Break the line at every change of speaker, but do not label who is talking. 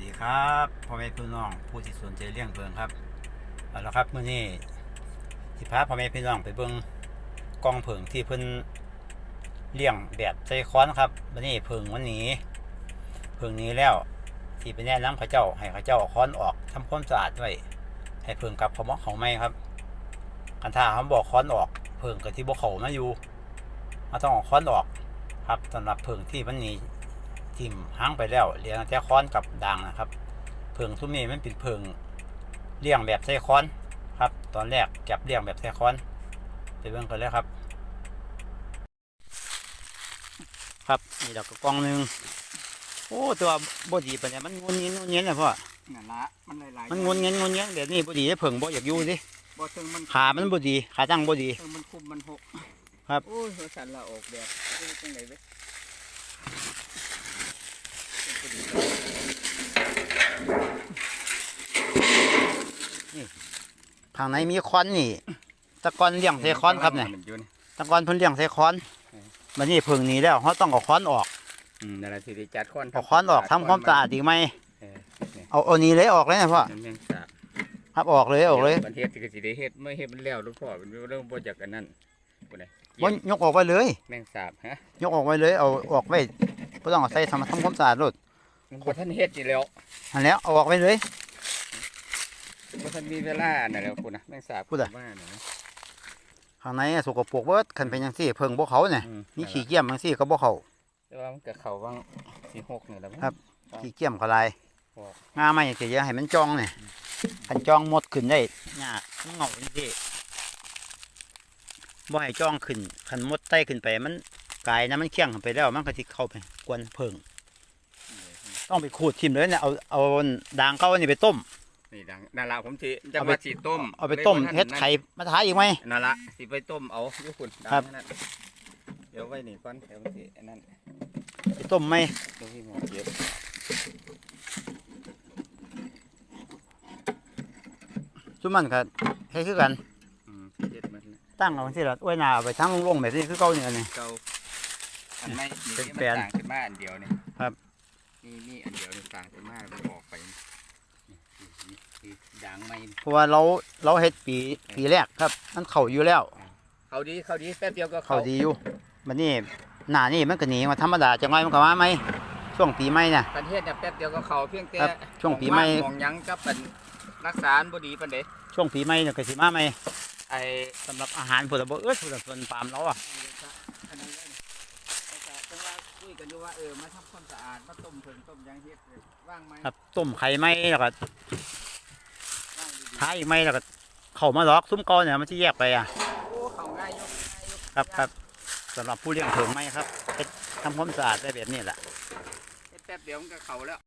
ดีครับพ่อแม่พี่น้องผู้ที่สนใจเลี้ยงเพิงครับเอาละครับมื้อนี้สิพาพ่อแม่พี่น้องไปเบิ่งกองเพิงที่เพิ่นเลี้ยงแบบใจค้อนครับวันนี้เพิงวันนี้เพิงนี้แล้วที่ไปแนะนำเขาเจ้า ให้เขาเจ้าค้อนออกทำความสะอาดไว้ให้เพิงกลับเขามาเขาไม่ครับกันถ้าเขาบอกค้อนออกเพิงกับที่บ่เขามาอยู่เราต้องเอาค้อนออกครับสำหรับเพิงที่วันนี้ ทิ่มหางไปแล้วเหลือแต่ค้อนกับด่างนะครับเพิงทุ่มนี้มันเป็นเพิงเลี้ยงแบบใส่ค้อนครับ ตอนแรกจับเลี้ยงแบบใส่ค้อนไปเบิ่งกันเลยครับ ครับนี่ดอกกระกองหนึ่งโอ้ตัวบดีปะเนี่ยมันงุนเงี้ยงุนเงี้ยนะพ่อ
นั่นละมันหลายๆ
มันงุนเงี้ยงุนเงี้ยแบบนี้บดีได้เพิงบ่อยากอยู่ดิ
บ่ถึงมัน
ขา มันบดี ขาตั้งบดี
ถึงมันคุมมันหก
ครับ
โอ้ยเขาสั่นละออกแบบเอ้ยจังไดเว้ย
ข้างในมีค้อนนี่แตะกอนเลี้ยงใส่ค้อนครับเนี่ย
มัอยู่นี่
แตะกอนเพิ่นเลี้ยงใส่ค้อนมันนี่เพิงหนี้แล้วเขาต้องเอาค้อนออก
อืมนั่นแหละที่ได้จัดค้อน
เอาค้อนออกทำความสะอาดดีไหม
เออนี่
เอาเอานี้เลยออกเลยนะพ่อ
มันแมงสาบ
ครับออกเลยออกเลย
ประเทศที่ก็สิได้เฮ็ดไม่เฮ็ดมันแล้วลูกพ่อมันเริ่มบ่จากกันนั่นบ่ได้
บ่ยกออกไปเลย
แมงสาบฮะ
ยกออกไปเลยเอาออกไปบ่ต้องเอาใส่ทำทำความสะอาดรถ
มัน บ่ทันเฮ็ดอยู่แล้ว
อันแล้วเอาออกไปเลย
บ่ทันมีเวลานั่นแหล้วคุณนะแมงสาบ
พูดอะ
ว่าน่ะนะ
ข้างในอะสกปรกเบิดคันเป็นจังซี่เพิ่งบ่เขาเนี่ย
อื
มีขี้เกียจจังซี่ก็บ่เขา
แต่ว่ามันก็เข้าวังสิหกนี่แหละมั้ง
ครับ ขี้เกียจก็ลาย
ออก
งาไม้สิอย่าให้มันจ้องเนี่ยคันจ้องหมดขึ้นได้ยากมันเหงาจังซี่บ่ให้จ้องขึ้นคันมดไต่ขึ้นไปมันกายนะมันเคี่ยงขึ้นไปแล้วมันก็สิเข้าไปกวนเพิ่ง ต้องไปขูดทิ่มเลยเนี่ยเอาเอาด่างเก่าอันนี้ไปต้ม
นี่ดังนั่นละผมสิจะ
เอาไป
มาสิต้ม
เอาไปต้ม
ลยบ่ทัน
เฮ็ดไข่มาทาอีกไหม
นั่นละสิไปต้มเอาอยู่คุณดัง
ครับ
นั่นเดี๋ยวไว้นี่ก่อนเดี๋ยวมันสิอันนั้น
ไปต้มไหม
เดี๋ยวพี่หมอเก็บ
ซุมมันก็เฮ็ดคือกัน
อืมเฮ็ดมันนะ
ตั้งเอาที่ละอ้วยหนาเอาไปทั้งลงๆแบบนี้คือเก่าเนี่ยนี่
เก่าอันไม่มี
เป็น
ที่
แปล
มันนต่างขึ้นมาอันเดียวนี่
ครับ
นี่นี่อันเดียวนี่ต่างขึ้นมากมันออกไปนี่นี่นี่นี่ด่างไม่
เพราะว่าเราเราเฮ็ดปีปีแรกครับ มันเข้าอยู่แล้ว
เขาดีเขาดีแป๊บเดียวก็
เข้าดีอยู่บัดนี้หน้านี่มันก็หนีมาธรรมดาจังไงมันก็มาไหมช่วงปีใหม่น่ะ
ประเทศเนี่ยแป๊บเดียวก็เขาเพียงแต่
ครับช่วงปีใหม่
มองหยังกับเป็นรักษาบดีปานใด
ช่วงปีใหม่เนี่ยก็สิมาไหม
ไอ
สำหรับอาหารผลบ่เอื้อส่วนส่วนปาล์มเราอะ
อันนั้นเลยไอ้ก็จังว่า คุยกันอยู่ว่าเออมาทำความสะอาดมาต้มเพิ่งต้มหยังเฮ็ดเลยว่างไหม
ครับต้มไข่ไหมแล้วก็
ว่างดีๆ
ท้ายอีกไหมแล้วก็เข้ามาล็อกซุ้มเก่าเนี่ยมันสิแยกไปอะ
โอ้เขาง่ายอยกง่ายอยก
ครับครับสำหรับผู้เลี้ยงเถิงไหมครับเฮ็ดทำความสะอาดได้แบบนี้แหละ
เฮ็ดแป๊บเดียวมันก็เขาแล้ว